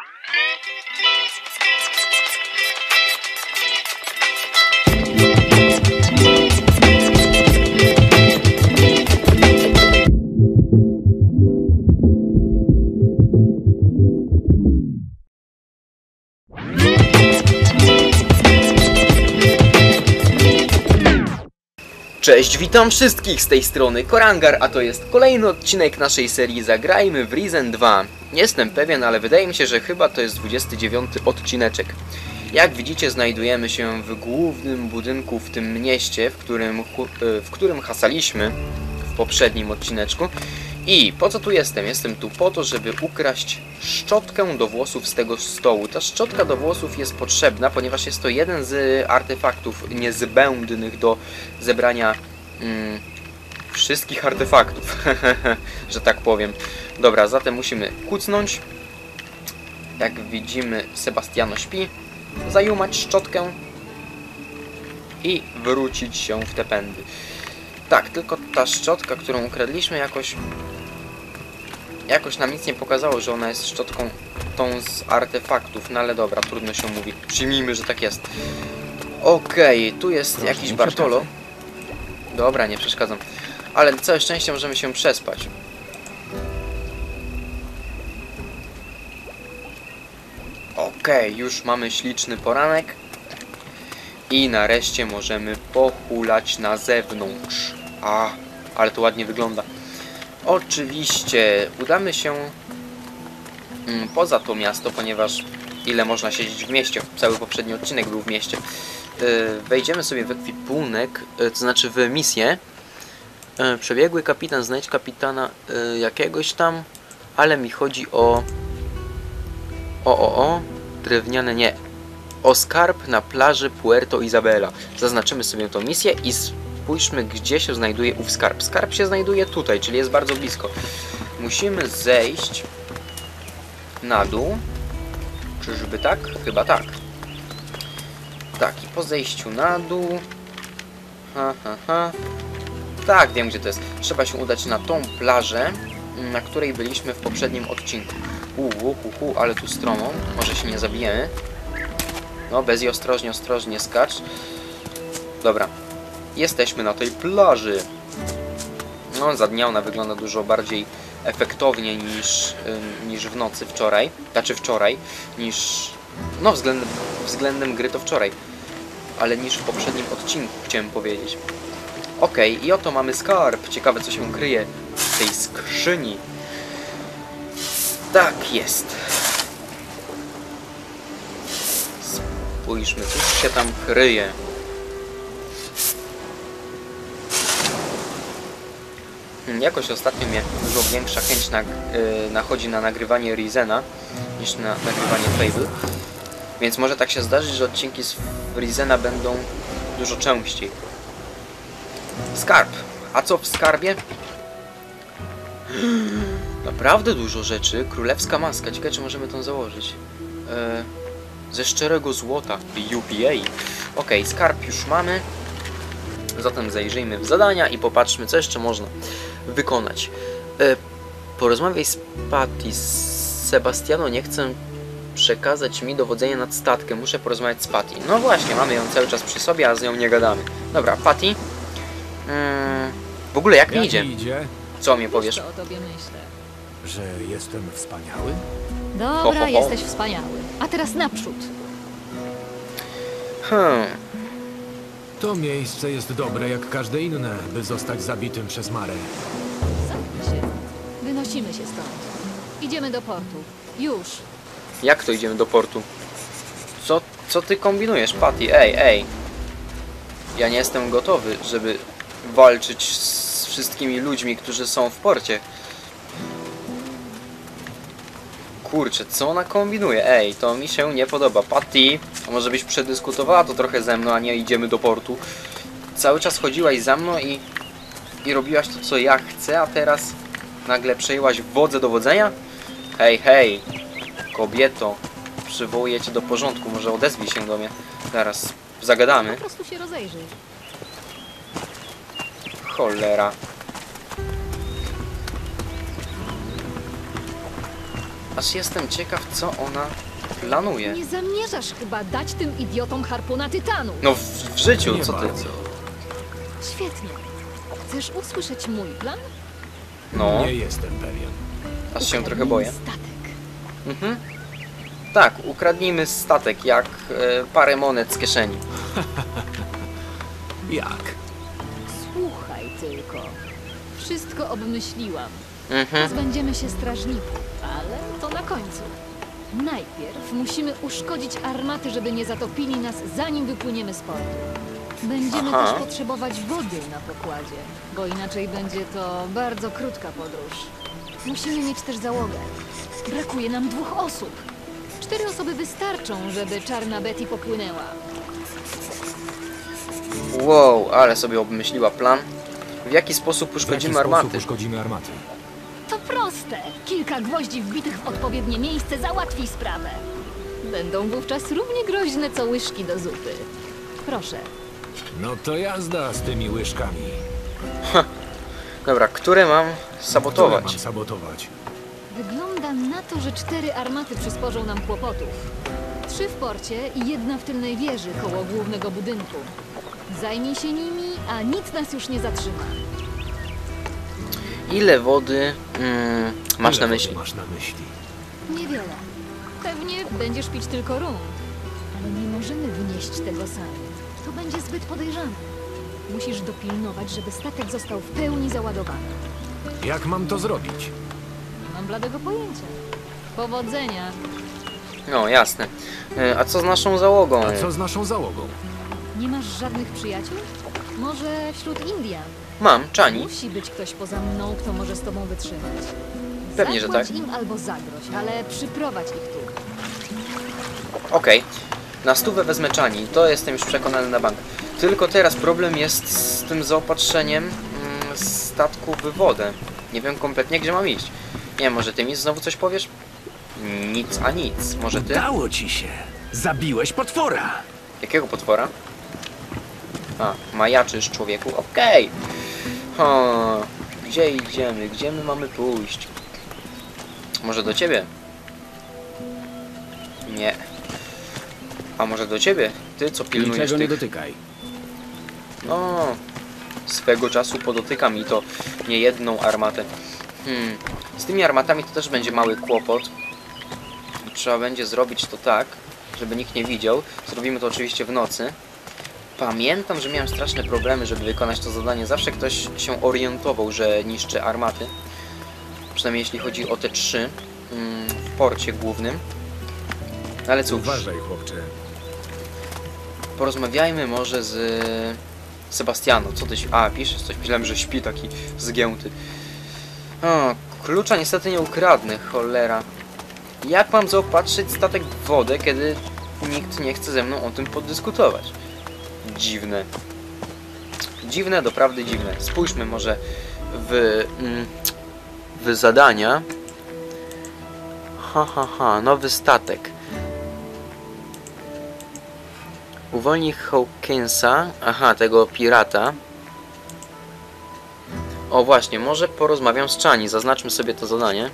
Please subscribe. Cześć, witam wszystkich z tej strony Korangar, a to jest kolejny odcinek naszej serii Zagrajmy w Risen 2. Nie jestem pewien, ale wydaje mi się, że chyba to jest 29 odcineczek. Jak widzicie, znajdujemy się w głównym budynku w tym mieście, w którym, e, w którym hasaliśmy w poprzednim odcineczku. I po co tu jestem? Jestem tu po to, żeby ukraść szczotkę do włosów z tego stołu. Ta szczotka do włosów jest potrzebna, ponieważ jest to jeden z artefaktów niezbędnych do zebrania mm, wszystkich artefaktów, że tak powiem. Dobra, zatem musimy kucnąć. Jak widzimy, Sebastiano śpi. Zajumać szczotkę i wrócić się w te pędy. Tak, tylko ta szczotka, którą ukradliśmy, jakoś jakoś nam nic nie pokazało, że ona jest szczotką tą z artefaktów, no ale dobra, trudno się mówi. Przyjmijmy, że tak jest. Okej, tu jest Proszę, jakiś Bartolo. Dobra, nie przeszkadzam. Ale całe szczęście możemy się przespać. Okej, już mamy śliczny poranek. I nareszcie możemy pohulać na zewnątrz. A, ale to ładnie wygląda. Oczywiście udamy się mm, poza to miasto, ponieważ ile można siedzieć w mieście? Cały poprzedni odcinek był w mieście. Yy, Wejdziemy sobie w ekwipunek, yy, to znaczy w misję. Yy, Przebiegły kapitan, znajdź kapitana jakiegoś tam, ale mi chodzi o... O, o, o, drewniane nie. O skarb na plaży Puerto Isabela. Zaznaczymy sobie tą misję i spójrzmy, gdzie się znajduje ów skarb. Skarb się znajduje tutaj, czyli jest bardzo blisko. Musimy zejść na dół. Czyżby tak? Chyba tak. Tak, i po zejściu na dół. Ha, ha, ha. Tak, wiem gdzie to jest. Trzeba się udać na tą plażę, na której byliśmy w poprzednim odcinku. Uuu, hu, hu, ale tu stromo. Może się nie zabijemy. No, bez i ostrożnie, ostrożnie skacz. Dobra, jesteśmy na tej plaży. No, za dnia ona wygląda dużo bardziej efektownie niż, niż w nocy wczoraj. Znaczy wczoraj, niż... No, względem, względem gry to wczoraj. Ale niż w poprzednim odcinku, chciałem powiedzieć. Okej, i oto mamy skarb. Ciekawe, co się kryje w tej skrzyni. Tak jest. Spójrzmy, cóż się tam kryje. Jakoś ostatnio mnie dużo większa chęć na, y, nachodzi na nagrywanie Rizena niż na nagrywanie Fable. Więc może tak się zdarzyć, że odcinki z Rizena będą dużo częściej. Skarb. A co w skarbie? Naprawdę dużo rzeczy. Królewska maska. Ciekawe, czy możemy tą założyć. E, ze szczerego złota. UPA. Ok, skarb już mamy. Zatem zajrzyjmy w zadania i popatrzmy, co jeszcze można wykonać. E, porozmawiaj z Patty. Sebastiano nie chcę przekazać mi dowodzenie nad statkiem. Muszę porozmawiać z Patty. No właśnie, mamy ją cały czas przy sobie, a z nią nie gadamy. Dobra, Patty. Mm, w ogóle jak mi idzie? mi idzie? Co mi powiesz? Co o tobie myślę? Że jestem wspaniały? Dobra, Ho, ho, ho. jesteś wspaniały. A teraz naprzód. Hmm. To miejsce jest dobre jak każde inne, by zostać zabitym przez Marę. Wynosimy się stąd. Idziemy do portu. Już. Jak to idziemy do portu? Co, co ty kombinujesz, Patty? Ej, ej. Ja nie jestem gotowy, żeby walczyć z wszystkimi ludźmi, którzy są w porcie. Kurczę, co ona kombinuje? Ej, to mi się nie podoba. Patty, a może byś przedyskutowała to trochę ze mną, a nie idziemy do portu. Cały czas chodziłaś za mną i, i robiłaś to, co ja chcę, a teraz nagle przejęłaś wodzę dowodzenia? Hej, hej, kobieto, przywołuję cię do porządku, może odezwij się do mnie. Zaraz zagadamy. Po prostu się rozejrzyj. Cholera. Aż jestem ciekaw, co ona planuje. Nie zamierzasz chyba dać tym idiotom harpuna tytanu. No w, w życiu, Nie co ty? bardzo. Świetnie. Chcesz usłyszeć mój plan? No, Nie jestem pewien. aż się trochę boję. statek. Mhm. Tak, ukradnijmy statek jak e, parę monet z kieszeni. Jak? Słuchaj tylko. Wszystko obmyśliłam. Mhm. Pozbędziemy się strażników, ale to na końcu. Najpierw musimy uszkodzić armaty, żeby nie zatopili nas, zanim wypłyniemy z portu. Będziemy Aha. też potrzebować wody na pokładzie, bo inaczej będzie to bardzo krótka podróż. Musimy mieć też załogę. Brakuje nam dwóch osób. Cztery osoby wystarczą, żeby czarna Betty popłynęła. Wow, ale sobie obmyśliła plan. W jaki sposób uszkodzimy armaty? uszkodzimy armaty? To proste. Kilka gwoździ wbitych w odpowiednie miejsce załatwi sprawę. Będą wówczas równie groźne co łyżki do zupy. Proszę, No to jazda z tymi łyżkami. Dobra, które mam Które sabotować? mam sabotować? wygląda na to, że cztery armaty przysporzą nam kłopotów. Trzy w porcie i jedna w tylnej wieży koło głównego budynku. Zajmij się nimi, a nic nas już nie zatrzyma. Ile wody mm, masz Ile na myśli? Masz na myśli. Niewiele. Pewnie będziesz pić tylko rum. Ale nie możemy wynieść tego sami. To będzie zbyt podejrzane. Musisz dopilnować, żeby statek został w pełni załadowany. Jak mam to zrobić? Nie mam bladego pojęcia. Powodzenia. No, jasne. E, A co z naszą załogą? A co z naszą załogą? Nie masz żadnych przyjaciół? Może wśród Indian? Mam, Czani. Musi być ktoś poza mną, kto może z tobą wytrzymać. Pewnie, że Zapłać tak. im albo zagroź, ale przyprowadź ich tu. Okej. Na stówę wezmę Czani, to jestem już przekonany na bank. Tylko teraz problem jest z tym zaopatrzeniem mm, statku w wodę. Nie wiem kompletnie, gdzie mam iść. Nie wiem, może ty mi znowu coś powiesz? Nic a nic. Może ty? Udało ci się. Zabiłeś potwora. Jakiego potwora? A, majaczysz człowieku? Okej. Okay. Gdzie idziemy? Gdzie my mamy pójść? Może do ciebie? Nie. A może do ciebie? Ty co pilnujesz Niczego nie tych... dotykaj. No, swego czasu podotyka mi to nie jedną armatę. Hmm. Z tymi armatami to też będzie mały kłopot. Trzeba będzie zrobić to tak, żeby nikt nie widział. Zrobimy to oczywiście w nocy. Pamiętam, że miałem straszne problemy, żeby wykonać to zadanie. Zawsze ktoś się orientował, że niszczy armaty. Przynajmniej jeśli chodzi o te trzy mm, w porcie głównym. Ale cóż, Uważaj, chłopcze. Porozmawiajmy może z Sebastiano. Co ty... śpi- A, piszesz coś. Myślałem, że śpi taki zgięty. O, klucza niestety nie ukradnę, cholera. Jak mam zaopatrzyć statek w wodę, kiedy nikt nie chce ze mną o tym podyskutować? Dziwne. Dziwne, doprawdy dziwne. Spójrzmy może w, mm, w zadania. Ha, ha, ha. Nowy statek. Uwolnij Hawkinsa, aha, tego pirata. O właśnie, może porozmawiam z Chani, zaznaczmy sobie to zadanie.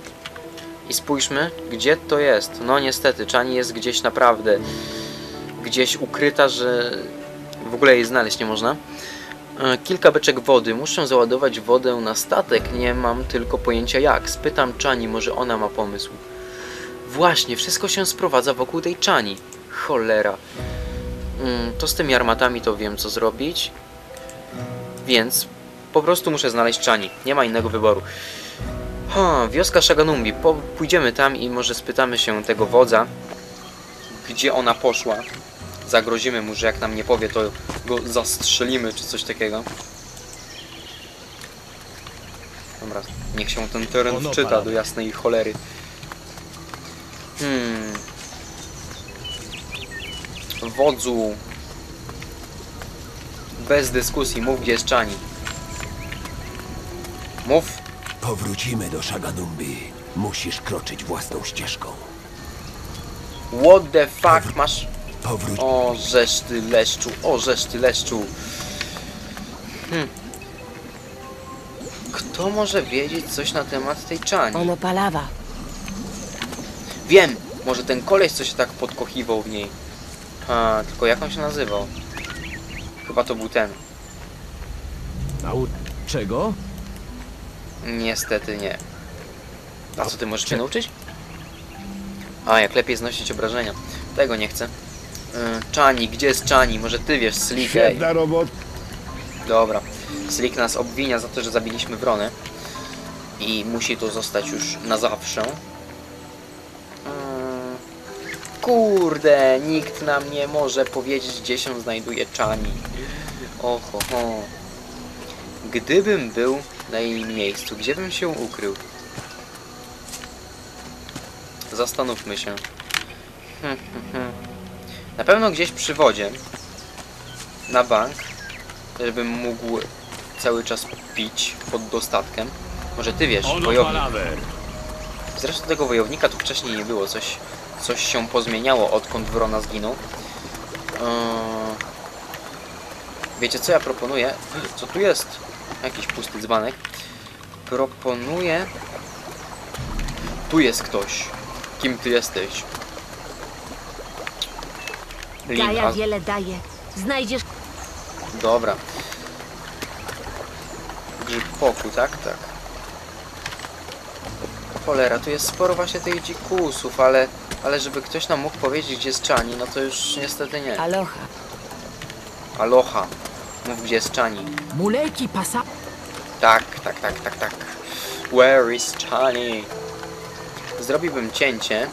I spójrzmy, gdzie to jest. No niestety, Chani jest gdzieś naprawdę gdzieś ukryta, że w ogóle jej znaleźć nie można. E, Kilka beczek wody. Muszę załadować wodę na statek. Nie mam tylko pojęcia jak. Spytam Chani, może ona ma pomysł. Właśnie, wszystko się sprowadza wokół tej Chani. Cholera. Mm, to z tymi armatami to wiem co zrobić. Więc po prostu muszę znaleźć Chani. Nie ma innego wyboru. Ha, wioska Shaganumbi. Po, pójdziemy tam i może spytamy się tego wodza, gdzie ona poszła. Zagrozimy mu, że jak nam nie powie, to go zastrzelimy czy coś takiego. Dobra, niech się ten teren wczyta do jasnej cholery. Hmm. Wodzu. Bez dyskusji, mów gdzie jest Chani. Mów. Powrócimy do Shaganumbi. Musisz kroczyć własną ścieżką. What the fuck masz? Powróć. O, żeż ty leszczu, o, żeż ty leszczu. Hm. Kto może wiedzieć coś na temat tej czani? Ono palawa. Wiem! Może ten koleś, co się tak podkochiwał w niej. A, tylko jak on się nazywał? Chyba to był ten. A u czego? Niestety nie. A co ty możesz mnie nauczyć? A, jak lepiej znosić obrażenia. Tego nie chcę. Yy, Czani, gdzie jest Czani? Może ty wiesz, Slick? Ej. Świetna robota. Dobra. Slick nas obwinia za to, że zabiliśmy wronę. I musi to zostać już na zawsze. Kurde, nikt nam nie może powiedzieć, gdzie się znajduje Czani. Oho, ho. Gdybym był na jej miejscu, gdzie bym się ukrył? Zastanówmy się. Na pewno gdzieś przy wodzie. Na bank żebym mógł cały czas pić pod dostatkiem. Może ty wiesz, wojownik. Zresztą tego wojownika tu wcześniej nie było, coś, coś się pozmieniało odkąd Wrona zginął. Eee, Wiecie co ja proponuję? Co tu jest? Jakiś pusty dzbanek. Proponuję... Tu jest ktoś. Kim ty jesteś? Link, Gaja wiele daje. Znajdziesz Dobra. Grzyb poku, tak? Tak. Cholera, tu jest sporo właśnie tych dzikusów, ale... Ale żeby ktoś nam mógł powiedzieć, gdzie jest Czani, no to już niestety nie. aloha. Aloha. Mów, gdzie jest Czani. Muleki pasa... Tak, tak, tak, tak, tak. Where is Chani? Zrobiłbym cięcie.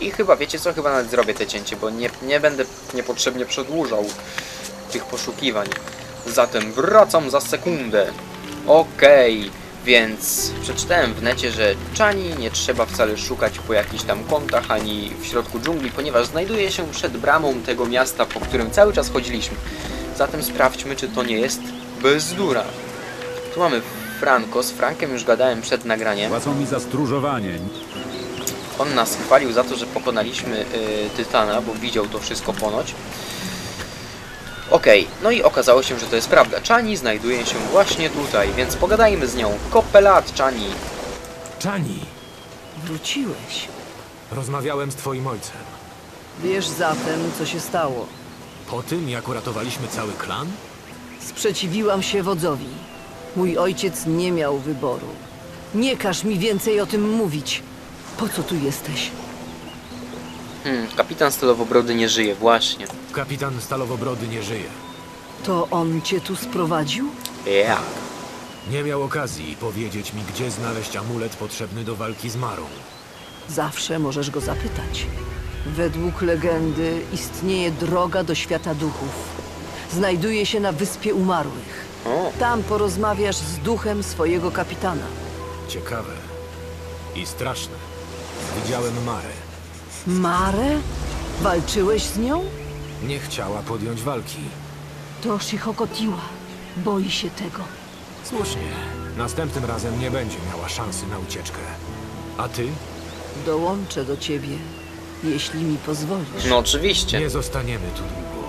I chyba, wiecie co? Chyba nawet zrobię te cięcie, bo nie, nie będę niepotrzebnie przedłużał tych poszukiwań. Zatem wracam za sekundę. Okej, więc przeczytałem w necie, że Chani nie trzeba wcale szukać po jakichś tam kątach ani w środku dżungli, ponieważ znajduje się przed bramą tego miasta, po którym cały czas chodziliśmy. Zatem sprawdźmy, czy to nie jest bezdura. Tu mamy Franco, z Frankiem już gadałem przed nagraniem. Płacą mi za stróżowanie. On nas chwalił za to, że pokonaliśmy y, Tytana, bo widział to wszystko ponoć. Okej, no i okazało się, że to jest prawda. Chani znajduje się właśnie tutaj, więc pogadajmy z nią. Kopelat Chani. Czani, Wróciłeś. rozmawiałem z twoim ojcem. Wiesz zatem, co się stało. Po tym, jak uratowaliśmy cały klan? Sprzeciwiłam się wodzowi. Mój ojciec nie miał wyboru. Nie każ mi więcej o tym mówić. Po co tu jesteś? Hmm, kapitan Stalowobrody nie żyje, właśnie. Kapitan Stalowobrody nie żyje. To on cię tu sprowadził? Ja. Nie miał okazji powiedzieć mi, gdzie znaleźć amulet potrzebny do walki z Marą. Zawsze możesz go zapytać. Według legendy istnieje droga do świata duchów. Znajduje się na Wyspie Umarłych. O, Tam porozmawiasz z duchem swojego kapitana. Ciekawe. I straszne. Widziałem Marę. Marę? Walczyłeś z nią? Nie chciała podjąć walki. To Shihokotiwa. Boi się tego. Słusznie. Następnym razem nie będzie miała szansy na ucieczkę. A ty? Dołączę do ciebie, jeśli mi pozwolisz. no oczywiście. Nie zostaniemy tu długo.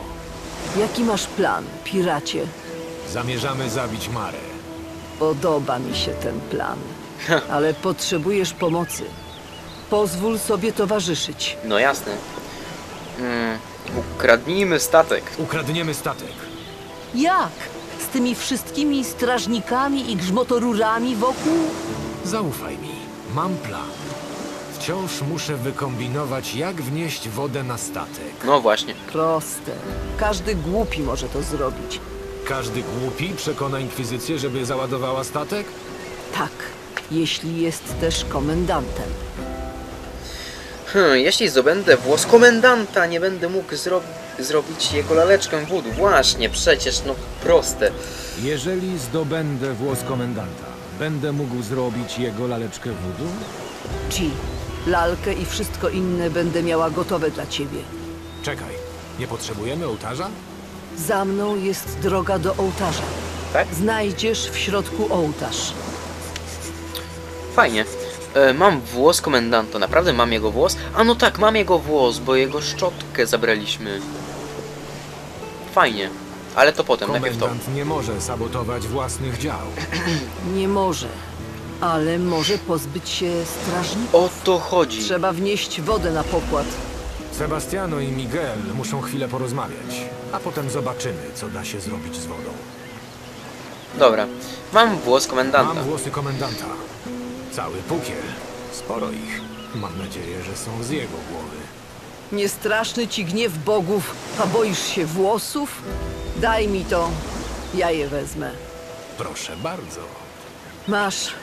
Jaki masz plan, piracie? Zamierzamy zabić Marę. Podoba mi się ten plan, ale potrzebujesz pomocy. Pozwól sobie towarzyszyć. No jasne. Hmm, ukradnijmy statek. Ukradniemy statek. Jak? Z tymi wszystkimi strażnikami i grzmotorurami wokół? Zaufaj mi. Mam plan. Wciąż muszę wykombinować, jak wnieść wodę na statek. No właśnie. Proste. Każdy głupi może to zrobić. Każdy głupi przekona inkwizycję, żeby załadowała statek? Tak, jeśli jest też komendantem. Hmm, jeśli zdobędę włos komendanta, nie będę mógł zro zrobić jego laleczkę wódu. Właśnie, przecież, no proste. Jeżeli zdobędę włos komendanta, będę mógł zrobić jego laleczkę wudu? Ci, lalkę i wszystko inne będę miała gotowe dla ciebie. Czekaj, nie potrzebujemy ołtarza? Za mną jest droga do ołtarza. Tak? Znajdziesz w środku ołtarz. Fajnie. E, mam włos komendanta, naprawdę mam jego włos? A no tak, mam jego włos, bo jego szczotkę zabraliśmy. Fajnie. Ale to potem, najpierw to. Komendant nie może sabotować własnych dział. Nie może. Ale może pozbyć się strażników. O to chodzi. Trzeba wnieść wodę na pokład. Sebastiano i Miguel muszą chwilę porozmawiać, a potem zobaczymy, co da się zrobić z wodą. Dobra. Mam włos komendanta. Mam włosy komendanta. Cały pukiel. Sporo ich. Mam nadzieję, że są z jego głowy. Niestraszny ci gniew bogów, a boisz się włosów? Daj mi to, ja je wezmę. Proszę bardzo. Masz,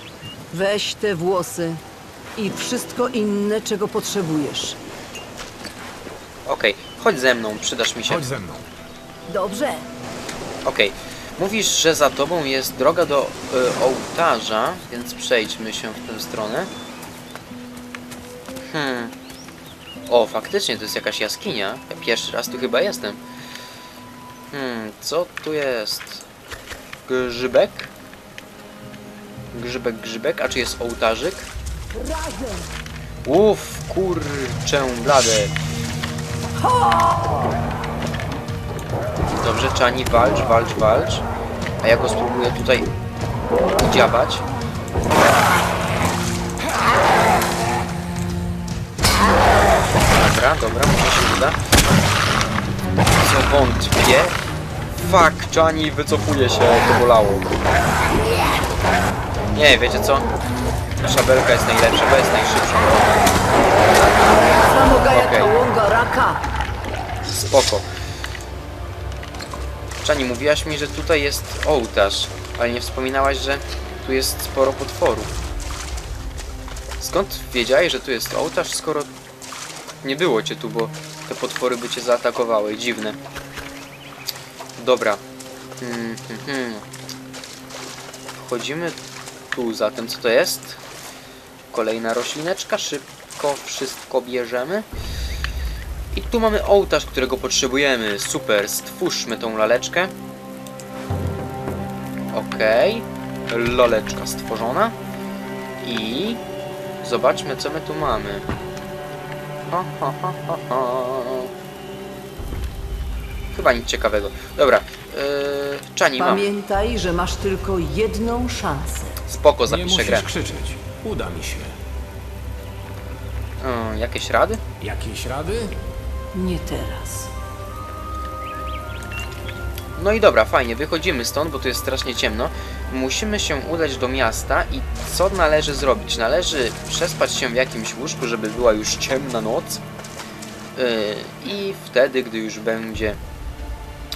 weź te włosy i wszystko inne, czego potrzebujesz. Okej, chodź ze mną, przydasz mi się. Chodź ze mną. Dobrze. Okej. Mówisz, że za tobą jest droga do y, ołtarza, więc przejdźmy się w tę stronę. Hmm. O, faktycznie to jest jakaś jaskinia. Ja pierwszy raz tu chyba jestem. Hmm, co tu jest? Grzybek? Grzybek, grzybek, a czy jest ołtarzyk? Uff, kurczę blade. Dobrze, Czani, walcz, walcz, walcz. A ja go spróbuję tutaj dziabać. Dobra, dobra, może się uda. Co wątpię. Fuck, Czani wycofuje się, to bolało. Nie, wiecie co? Szabelka jest najlepsza, bo jest najszybsza. Okej. Raka. Spoko. Czani, mówiłaś mi, że tutaj jest ołtarz, ale nie wspominałaś, że tu jest sporo potworów. Skąd wiedziałeś, że tu jest ołtarz, skoro nie było cię tu, bo te potwory by cię zaatakowały? Dziwne. Dobra. Hmm, hmm, hmm. Wchodzimy tu zatem, co to jest? Kolejna roślineczka, szybko wszystko bierzemy. Tu mamy ołtarz, którego potrzebujemy. Super, stwórzmy tą laleczkę. Okej. Laleczka stworzona. I zobaczmy, co my tu mamy. Ha, ha, ha, ha, ha. Chyba nic ciekawego. Dobra. Yy, Czani, mam. Pamiętaj, że masz tylko jedną szansę. Spoko, Nie zapiszę musisz grę. krzyczeć. Uda mi się. Yy, jakieś rady? Jakieś rady? Nie teraz. No i dobra, fajnie, wychodzimy stąd, bo tu jest strasznie ciemno. Musimy się udać do miasta i co należy zrobić? Należy przespać się w jakimś łóżku, żeby była już ciemna noc. Yy, I wtedy, gdy już będzie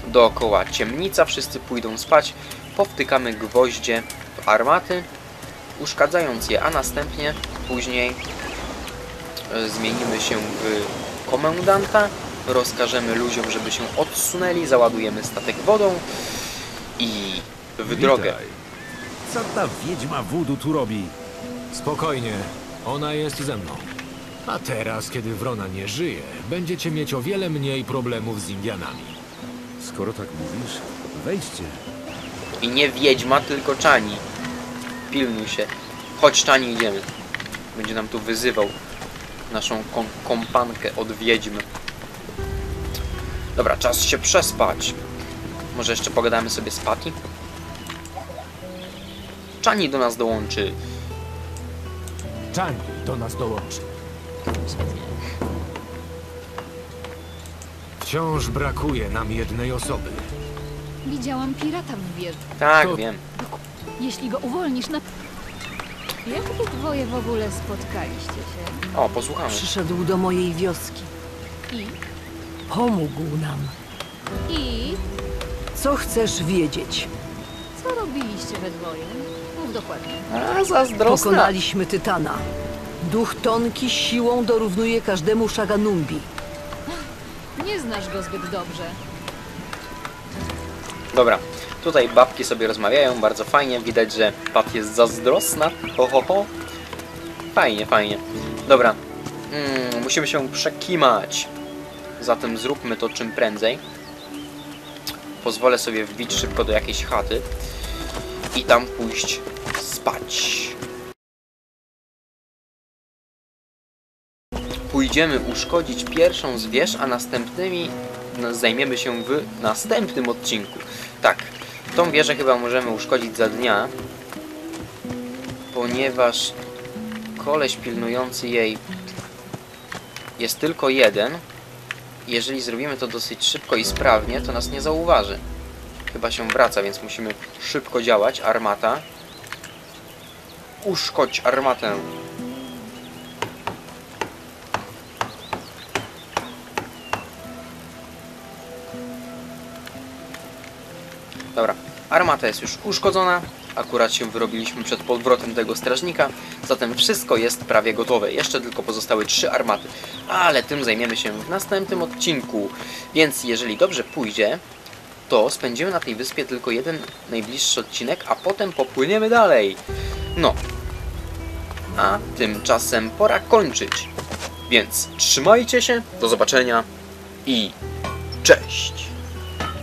dookoła ciemnica, wszyscy pójdą spać, powtykamy gwoździe w armaty, uszkadzając je, a następnie później yy, zmienimy się w komendanta, rozkażemy ludziom, żeby się odsunęli, załadujemy statek wodą i w drogę. Co ta wiedźma wudu tu robi? Spokojnie. Ona jest ze mną. A teraz, kiedy Wrona nie żyje, będziecie mieć o wiele mniej problemów z Indianami. Skoro tak mówisz, wejdźcie. I nie wiedźma, tylko Czani. Pilnuj się. Chodź Czani, idziemy. Będzie nam tu wyzywał naszą kom kompankę od wiedźmy. Dobra, czas się przespać. Może jeszcze pogadamy sobie z Patty? Czani do nas dołączy. Czani do nas dołączy. Wciąż brakuje nam jednej osoby. Widziałam pirata w wieży. Tak, To- wiem. Jeśli go uwolnisz na... Jak wy dwoje w ogóle spotkaliście się? O, posłuchamy. Przyszedł do mojej wioski. I? Pomógł nam. I? Co chcesz wiedzieć? Co robiliście we dwoje? Mów dokładnie. A, zazdrosna. Pokonaliśmy Tytana. Duch Tonki siłą dorównuje każdemu Shaganumbi. Nie znasz go zbyt dobrze. Dobra, tutaj babki sobie rozmawiają, bardzo fajnie, widać, że Pat jest zazdrosna, ho ho ho. Fajnie, fajnie. Dobra, mm, musimy się przekimać, zatem zróbmy to czym prędzej. Pozwolę sobie wbić szybko do jakiejś chaty i tam pójść spać. Pójdziemy uszkodzić pierwszą z wież, a następnymi no, zajmiemy się w następnym odcinku. Tak, tą wieżę chyba możemy uszkodzić za dnia. ponieważ koleś pilnujący jej jest tylko jeden, jeżeli zrobimy to dosyć szybko i sprawnie, to nas nie zauważy. Chyba się wraca, więc musimy szybko działać. Armata. Uszkodź armatę. Armata jest już uszkodzona. Akurat się wyrobiliśmy przed powrotem tego strażnika, zatem wszystko jest prawie gotowe. Jeszcze tylko pozostały trzy armaty, ale tym zajmiemy się w następnym odcinku. Więc jeżeli dobrze pójdzie, to spędzimy na tej wyspie tylko jeden najbliższy odcinek, a potem popłyniemy dalej. No. A tymczasem pora kończyć. Więc trzymajcie się, do zobaczenia i cześć!